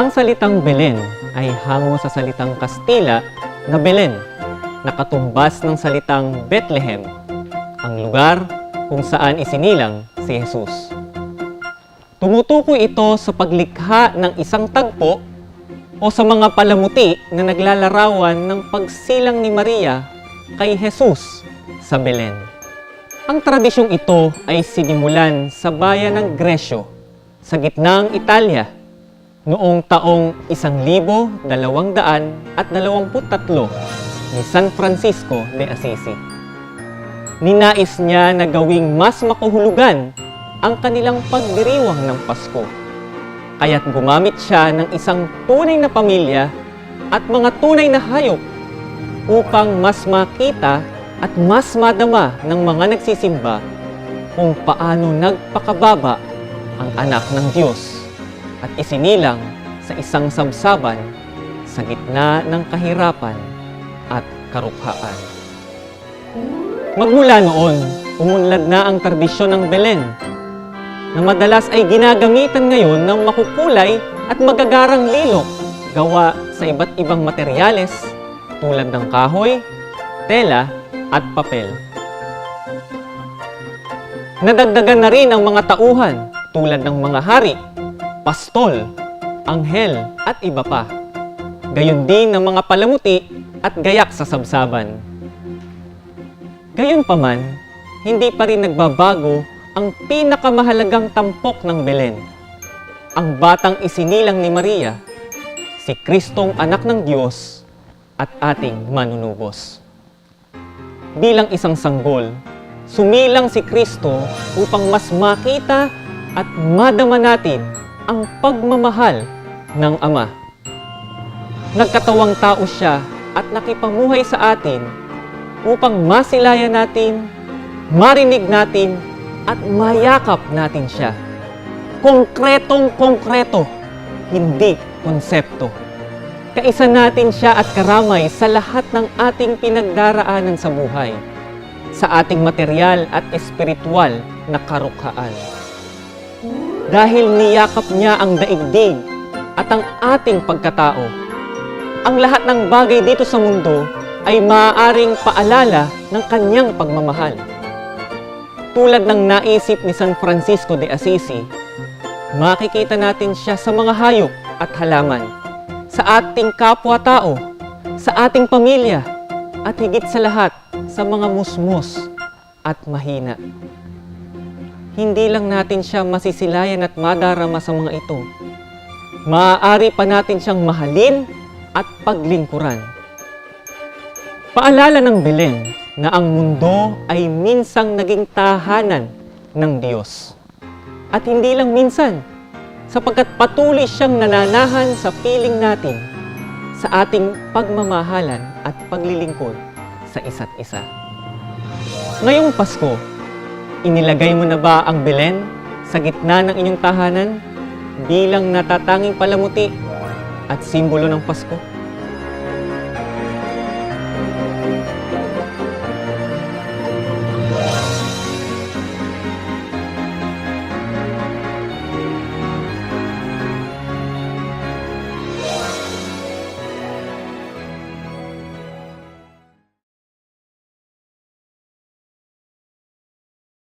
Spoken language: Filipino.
Ang salitang Belen ay hango sa salitang Kastila na Belen, nakatumbas ng salitang Bethlehem, ang lugar kung saan isinilang si Jesus. Tumutukoy ito sa paglikha ng isang tagpo o sa mga palamuti na naglalarawan ng pagsilang ni Maria kay Jesus sa Belen. Ang tradisyong ito ay sinimulan sa bayan ng Gresyo sa gitnang Italia noong taong 1223 ni San Francisco de Assisi. Ninais niya na gawing mas makuhulugan ang kanilang pagdiriwang ng Pasko. Kaya't gumamit siya ng isang tunay na pamilya at mga tunay na hayop upang mas makita at mas madama ng mga nagsisimba kung paano nagpakababa ang anak ng Diyos at isinilang sa isang sabsaban sa gitna ng kahirapan at karukhaan. Magmula noon, umunlad na ang tradisyon ng Belen na madalas ay ginagamitan ngayon ng makukulay at magagarang lilok gawa sa iba't ibang materyales tulad ng kahoy, tela at papel. Nadagdagan na rin ang mga tauhan tulad ng mga hari, pastol, anghel at iba pa. Gayon din ng mga palamuti at gayak sa sabsaban. Gayunpaman, hindi pa rin nagbabago ang pinakamahalagang tampok ng Belen. Ang batang isinilang ni Maria, si Kristong anak ng Diyos at ating manunubos. Bilang isang sanggol, sumilang si Kristo upang mas makita at madama natin ang pagmamahal ng Ama. Nagkatawang tao siya at nakipamuhay sa atin upang masilayan natin, marinig natin, at mayakap natin siya. Konkretong konkreto, hindi konsepto. Kaisa natin siya at karamay sa lahat ng ating pinagdaraanan sa buhay, sa ating material at espiritual na karukhaan. Dahil niyakap niya ang daigdig at ang ating pagkatao, ang lahat ng bagay dito sa mundo ay maaaring paalala ng kanyang pagmamahal. Tulad ng naisip ni San Francisco de Assisi, makikita natin siya sa mga hayop at halaman, sa ating kapwa-tao, sa ating pamilya, at higit sa lahat sa mga musmos at mahina. Hindi lang natin siya masisilayan at madarama sa mga ito. Maaari pa natin siyang mahalin at paglingkuran. Paalala ng Belen na ang mundo ay minsang naging tahanan ng Diyos. At hindi lang minsan, sapagkat patuloy siyang nananahan sa piling natin sa ating pagmamahalan at paglilingkod sa isa't isa. Ngayong Pasko, inilagay mo na ba ang Belen sa gitna ng inyong tahanan bilang natatanging palamuti at simbolo ng Pasko?